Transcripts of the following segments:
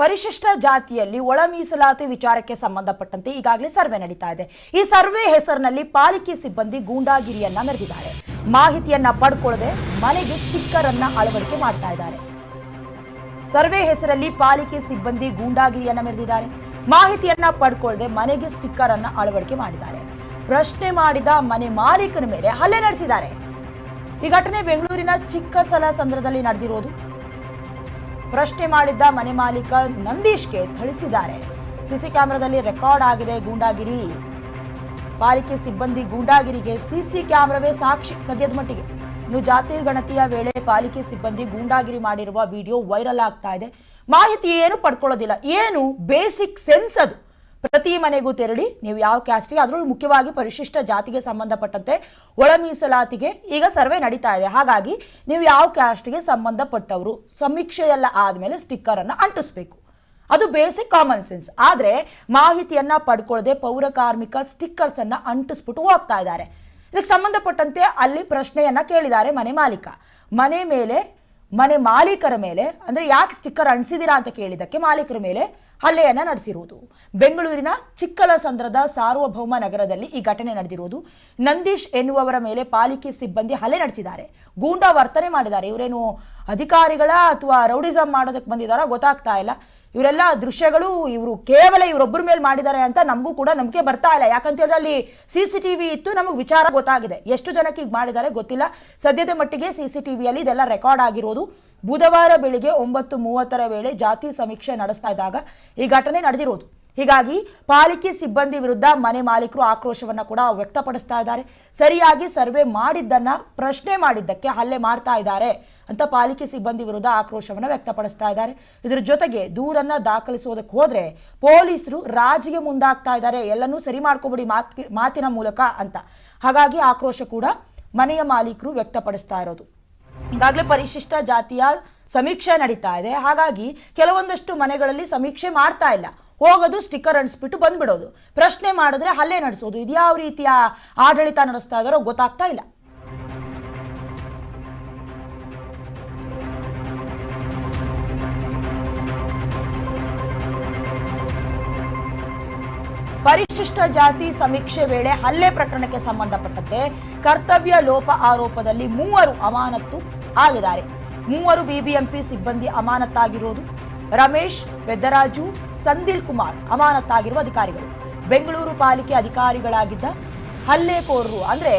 ಪರಿಶಿಷ್ಟ ಜಾತಿಯಲ್ಲಿ ಒಳ ಮೀಸಲಾತಿ ವಿಚಾರಕ್ಕೆ ಸಂಬಂಧಪಟ್ಟಂತೆ ಈಗಾಗಲೇ ಸರ್ವೆ ನಡೀತಾ ಇದೆ. ಈ ಸರ್ವೆ ಹೆಸರಿನಲ್ಲಿ ಪಾಲಿಕೆ ಸಿಬ್ಬಂದಿ ಗೂಂಡಾಗಿರಿಯನ್ನ ಮೆರೆದಿದ್ದಾರೆ. ಮಾಹಿತಿಯನ್ನ ಪಡ್ಕೊಳ್ಳದೆ ಮನೆಗೆ ಸ್ಟಿಕ್ಕರ್ ಅನ್ನ ಅಳವಡಿಕೆ ಮಾಡ್ತಾ ಇದ್ದಾರೆ. ಸರ್ವೆ ಹೆಸರಲ್ಲಿ ಪಾಲಿಕೆ ಸಿಬ್ಬಂದಿ ಗೂಂಡಾಗಿರಿಯನ್ನ ಮೆರೆದಿದ್ದಾರೆ. ಮಾಹಿತಿಯನ್ನ ಪಡ್ಕೊಳ್ಳದೆ ಮನೆಗೆ ಸ್ಟಿಕ್ಕರ್ ಅನ್ನ ಅಳವಡಿಕೆ ಮಾಡಿದ್ದಾರೆ. ಪ್ರಶ್ನೆ ಮಾಡಿದ ಮನೆ ಮಾಲೀಕನ ಮೇಲೆ ಹಲ್ಲೆ ನಡೆಸಿದ್ದಾರೆ. ಈ ಘಟನೆ ಬೆಂಗಳೂರಿನ ಚಿಕ್ಕಸಲ ಚಿಕ್ಕಸಲಸಂದ್ರದಲ್ಲಿ ನಡೆದಿರೋದು. ಪ್ರಶ್ನೆ ಮಾಡಿದ್ದ ಮನೆ ಮಾಲೀಕ ನಂದೀಶ್ಗೆ ಥಳಿಸಿದ್ದಾರೆ. ಸಿಸಿ ಕ್ಯಾಮೆರಾದಲ್ಲಿ ರೆಕಾರ್ಡ್ ಆಗಿದೆ ಗೂಂಡಾಗಿರಿ. ಪಾಲಿಕೆ ಸಿಬ್ಬಂದಿ ಗೂಂಡಾಗಿರಿಗೆ ಸಿಸಿ ಕ್ಯಾಮೆರಾವೇ ಸಾಕ್ಷಿ ಸದ್ಯದ ಮಟ್ಟಿಗೆ. ಇನ್ನು ಜಾತಿ ಗಣತಿಯ ವೇಳೆ ಪಾಲಿಕೆ ಸಿಬ್ಬಂದಿ ಗೂಂಡಾಗಿರಿ ಮಾಡಿರುವ ವಿಡಿಯೋ ವೈರಲ್ ಆಗ್ತಾ ಇದೆ. ಮಾಹಿತಿ ಏನು ಪಡ್ಕೊಳ್ಳೋದಿಲ್ಲ. ಏನು ಬೇಸಿಕ್ ಸೆನ್ಸ್ ಅದು. ಪ್ರತಿ ಮನೆಗೂ ತೆರಳಿ ನೀವು ಯಾವ ಕ್ಯಾಸ್ಟಿಗೆ ಅದರಲ್ಲೂ ಮುಖ್ಯವಾಗಿ ಪರಿಶಿಷ್ಟ ಜಾತಿಗೆ ಸಂಬಂಧಪಟ್ಟಂತೆ ಒಳ ಮೀಸಲಾತಿಗೆ ಈಗ ಸರ್ವೆ ನಡೀತಾ ಇದೆ. ಹಾಗಾಗಿ ನೀವು ಯಾವ ಕ್ಯಾಸ್ಟ್ಗೆ ಸಂಬಂಧಪಟ್ಟವರು ಸಮೀಕ್ಷೆಯೆಲ್ಲ ಆದಮೇಲೆ ಸ್ಟಿಕ್ಕರನ್ನು ಅಂಟಿಸ್ಬೇಕು. ಅದು ಬೇಸಿಕ್ ಕಾಮನ್ ಸೆನ್ಸ್ ಆದರೆ ಮಾಹಿತಿಯನ್ನು ಪಡ್ಕೊಳ್ಳದೆ ಪೌರ ಕಾರ್ಮಿಕ ಸ್ಟಿಕ್ಕರ್ಸ್ ಅನ್ನ ಅಂಟಿಸ್ಬಿಟ್ಟು ಹೋಗ್ತಾ ಇದ್ದಾರೆ. ಇದಕ್ಕೆ ಸಂಬಂಧಪಟ್ಟಂತೆ ಅಲ್ಲಿ ಪ್ರಶ್ನೆಯನ್ನು ಕೇಳಿದ್ದಾರೆ ಮನೆ ಮಾಲೀಕ. ಮನೆ ಮೇಲೆ ಮನೆ ಮಾಲೀಕರ ಮೇಲೆ, ಅಂದ್ರೆ ಯಾಕೆ ಸ್ಟಿಕ್ಕರ್ ಅಂಟಿಸಿದಿರಾ ಅಂತ ಕೇಳಿದ್ದಕ್ಕೆ ಮಾಲೀಕರ ಮೇಲೆ ಹಲ್ಲೆಯನ್ನು ನಡೆಸಿರುವುದು. ಬೆಂಗಳೂರಿನ ಚಿಕ್ಕಲಸಂದ್ರದ ಸಾರ್ವಭೌಮ ನಗರದಲ್ಲಿ ಈ ಘಟನೆ ನಡೆದಿರುವುದು. ನಂದೀಶ್ ಎನ್ನುವವರ ಮೇಲೆ ಪಾಲಿಕೆ ಸಿಬ್ಬಂದಿ ಹಲ್ಲೆ ನಡೆಸಿದ್ದಾರೆ. ಗೂಂಡಾ ವರ್ತನೆ ಮಾಡಿದ್ದಾರೆ. ಇವರೇನು ಅಧಿಕಾರಿಗಳ ಅಥವಾ ರೌಡಿಸಮ್ ಮಾಡೋದಕ್ಕೆ ಬಂದಿದ್ದಾರಾ ಗೊತ್ತಾಗ್ತಾ ಇಲ್ಲ. ಇವರೆಲ್ಲ ದೃಶ್ಯಗಳು ಇವರು ಕೇವಲ ಇವರೊಬ್ಬರ ಮೇಲೆ ಮಾಡಿದ್ದಾರೆ ಅಂತ ನಮಗೂ ಕೂಡ ನಂಬಿಕೆ ಬರ್ತಾ ಇಲ್ಲ. ಯಾಕಂತ ಹೇಳಿದ್ರೆ ಅಲ್ಲಿ ಸಿ ಸಿ ಟಿ ವಿ ಇತ್ತು, ನಮಗೆ ವಿಚಾರ ಗೊತ್ತಾಗಿದೆ. ಎಷ್ಟು ಜನಕ್ಕೆ ಈಗ ಮಾಡಿದ್ದಾರೆ ಗೊತ್ತಿಲ್ಲ. ಸದ್ಯದ ಮಟ್ಟಿಗೆ ಸಿ ಸಿ ಟಿ ವಿಯಲ್ಲಿ ಇದೆಲ್ಲ ರೆಕಾರ್ಡ್ ಆಗಿರೋದು. ಬುಧವಾರ ಬೆಳಿಗ್ಗೆ ಒಂಬತ್ತು ಮೂವತ್ತರ ವೇಳೆ ಜಾತಿ ಸಮೀಕ್ಷೆ ನಡೆಸ್ತಾ ಇದ್ದಾಗ ಈ ಘಟನೆ ನಡೆದಿರೋದು. ಹೀಗಾಗಿ ಪಾಲಿಕೆ ಸಿಬ್ಬಂದಿ ವಿರುದ್ಧ ಮನೆ ಮಾಲೀಕರು ಆಕ್ರೋಶವನ್ನು ಕೂಡ ವ್ಯಕ್ತಪಡಿಸ್ತಾ ಇದ್ದಾರೆ. ಸರಿಯಾಗಿ ಸರ್ವೆ ಮಾಡಿದ್ದನ್ನು ಪ್ರಶ್ನೆ ಮಾಡಿದ್ದಕ್ಕೆ ಹಲ್ಲೆ ಮಾಡ್ತಾ ಇದ್ದಾರೆ ಅಂತ ಪಾಲಿಕೆ ಸಿಬ್ಬಂದಿ ವಿರುದ್ಧ ಆಕ್ರೋಶವನ್ನು ವ್ಯಕ್ತಪಡಿಸ್ತಾ ಇದ್ದಾರೆ. ಇದರ ಜೊತೆಗೆ ದೂರನ್ನು ದಾಖಲಿಸೋದಕ್ಕೆ ಹೋದರೆ ಪೊಲೀಸರು ರಾಜಿಗೆ ಮುಂದಾಗ್ತಾ ಇದ್ದಾರೆ. ಎಲ್ಲನೂ ಸರಿ ಮಾಡ್ಕೊಬಿಡಿ ಮಾತ್ ಮಾತಿನ ಮೂಲಕ ಅಂತ. ಹಾಗಾಗಿ ಆಕ್ರೋಶ ಕೂಡ ಮನೆಯ ಮಾಲೀಕರು ವ್ಯಕ್ತಪಡಿಸ್ತಾ ಇರೋದು. ಈಗಾಗಲೇ ಪರಿಶಿಷ್ಟ ಜಾತಿಯ ಸಮೀಕ್ಷೆ ನಡೀತಾ ಇದೆ. ಹಾಗಾಗಿ ಕೆಲವೊಂದಷ್ಟು ಮನೆಗಳಲ್ಲಿ ಸಮೀಕ್ಷೆ ಮಾಡ್ತಾ ಇಲ್ಲ. ಹೋಗೋದು ಸ್ಟಿಕ್ಕರ್ ಅಂಟಿಸ್ಬಿಟ್ಟು ಬಂದ್ಬಿಡೋದು. ಪ್ರಶ್ನೆ ಮಾಡಿದ್ರೆ ಹಲ್ಲೆ ನಡೆಸೋದು. ಇದ್ಯಾವ ರೀತಿಯ ಆಡಳಿತ ನಡೆಸ್ತಾ ಇದಾರೋ ಗೊತ್ತಾಗ್ತಾ ಇಲ್ಲ. ಪರಿಶಿಷ್ಟ ಜಾತಿ ಸಮೀಕ್ಷೆ ವೇಳೆ ಹಲ್ಲೆ ಪ್ರಕರಣಕ್ಕೆ ಸಂಬಂಧಪಟ್ಟಂತೆ ಕರ್ತವ್ಯ ಲೋಪ ಆರೋಪದಲ್ಲಿ ಮೂವರು ಅಮಾನತ್ತು ಆಗಿದ್ದಾರೆ. ಮೂವರು ಬಿಬಿಎಂಪಿ ಸಿಬ್ಬಂದಿ ಅಮಾನತ್ತಾಗಿರುವುದು ರಮೇಶ್, ಪೆದ್ದರಾಜು, ಸಂದಿಲ್ ಕುಮಾರ್ ಅಮಾನತ್ತಾಗಿರುವ ಅಧಿಕಾರಿಗಳು. ಬೆಂಗಳೂರು ಪಾಲಿಕೆ ಅಧಿಕಾರಿಗಳಾಗಿದ್ದ ಹಲ್ಲೆಕೋರರು, ಅಂದ್ರೆ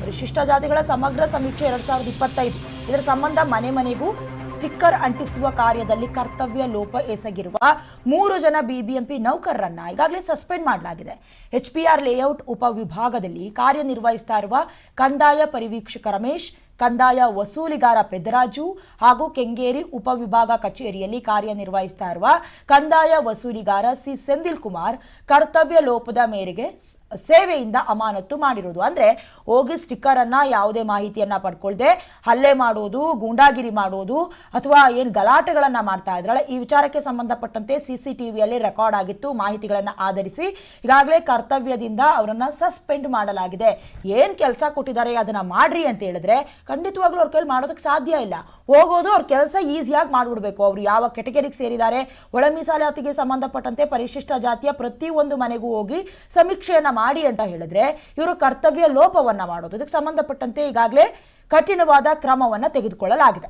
ಪರಿಶಿಷ್ಟ ಜಾತಿಗಳ ಸಮಗ್ರ ಸಮೀಕ್ಷೆ ಎರಡ್ ಸಾವಿರದ ಇಪ್ಪತ್ತೈದು. ಇದರ ಸಂಬಂಧ ಮನೆ ಮನೆಗೂ ಸ್ಟಿಕ್ಕರ್ ಅಂಟಿಸುವ ಕಾರ್ಯದಲ್ಲಿ ಕರ್ತವ್ಯ ಲೋಪ ಎಸಗಿರುವ ಮೂರು ಜನ ಬಿಬಿಎಂಪಿ ನೌಕರರನ್ನ ಈಗಾಗಲೇ ಸಸ್ಪೆಂಡ್ ಮಾಡಲಾಗಿದೆ. ಎಚ್ ಪಿ ಆರ್ ಲೇಔಟ್ ಉಪವಿಭಾಗದಲ್ಲಿ ಕಾರ್ಯನಿರ್ವಹಿಸ್ತಾ ಇರುವ ಕಂದಾಯ ಪರಿವೀಕ್ಷಕ ರಮೇಶ್ ಕಂದಾಯ ವಸೂಲಿಗಾರ ಪೆದ್ದರಾಜು ಹಾಗೂ ಕೆಂಗೇರಿ ಉಪವಿಭಾಗ ಕಚೇರಿಯಲ್ಲಿ ಕಾರ್ಯನಿರ್ವಹಿಸ್ತಾ ಇರುವ ಕಂದಾಯ ವಸೂಲಿಗಾರ ಸಿ ಸೆಂದಿಲ್ ಕುಮಾರ್ ಕರ್ತವ್ಯ ಲೋಪದ ಮೇರೆಗೆ ಸೇವೆಯಿಂದ ಅಮಾನತ್ತು ಮಾಡಿರೋದು. ಅಂದ್ರೆ ಹೋಗಿ ಸ್ಟಿಕ್ಕರ್ ಅನ್ನ ಯಾವುದೇ ಮಾಹಿತಿಯನ್ನ ಪಡ್ಕೊಳ್ದೆ ಹಲ್ಲೆ ಮಾಡೋದು, ಗೂಂಡಾಗಿರಿ ಮಾಡೋದು ಅಥವಾ ಏನು ಗಲಾಟೆಗಳನ್ನ ಮಾಡ್ತಾ ಇದ್ರಲ್ಲ, ಈ ವಿಚಾರಕ್ಕೆ ಸಂಬಂಧಪಟ್ಟಂತೆ ಸಿ ಸಿ ಟಿವಿಯಲ್ಲಿ ರೆಕಾರ್ಡ್ ಆಗಿತ್ತು. ಮಾಹಿತಿಗಳನ್ನ ಆಧರಿಸಿ ಈಗಾಗಲೇ ಕರ್ತವ್ಯದಿಂದ ಅವರನ್ನ ಸಸ್ಪೆಂಡ್ ಮಾಡಲಾಗಿದೆ. ಏನ್ ಕೆಲಸ ಕೊಟ್ಟಿದ್ದಾರೆ, ಅದನ್ನ ಮಾಡ್ರಿ ಅಂತ ಹೇಳಿದ್ರೆ ಖಂಡಿತವಾಗ್ಲೂ ಅವ್ರ ಕೈಲಿ ಮಾಡೋದಕ್ಕೆ ಸಾಧ್ಯ ಇಲ್ಲ. ಹೋಗೋದು ಅವ್ರ ಕೆಲಸ ಈಸಿಯಾಗಿ ಮಾಡಿಬಿಡ್ಬೇಕು. ಅವರು ಯಾವ ಕೆಟಗರಿಗೆ ಸೇರಿದ್ದಾರೆ ಒಳ ಮೀಸಲಾತಿಗೆ ಸಂಬಂಧಪಟ್ಟಂತೆ ಪರಿಶಿಷ್ಟ ಜಾತಿಯ ಪ್ರತಿಯೊಂದು ಮನೆಗೂ ಹೋಗಿ ಸಮೀಕ್ಷೆಯನ್ನ ಮಾಡಿ ಅಂತ ಹೇಳಿದ್ರೆ ಇವರು ಕರ್ತವ್ಯ ಲೋಪವನ್ನು ಮಾಡೋದು. ಇದಕ್ಕೆ ಸಂಬಂಧಪಟ್ಟಂತೆ ಈಗಾಗಲೇ ಕಠಿಣವಾದ ಕ್ರಮವನ್ನು ತೆಗೆದುಕೊಳ್ಳಲಾಗಿದೆ.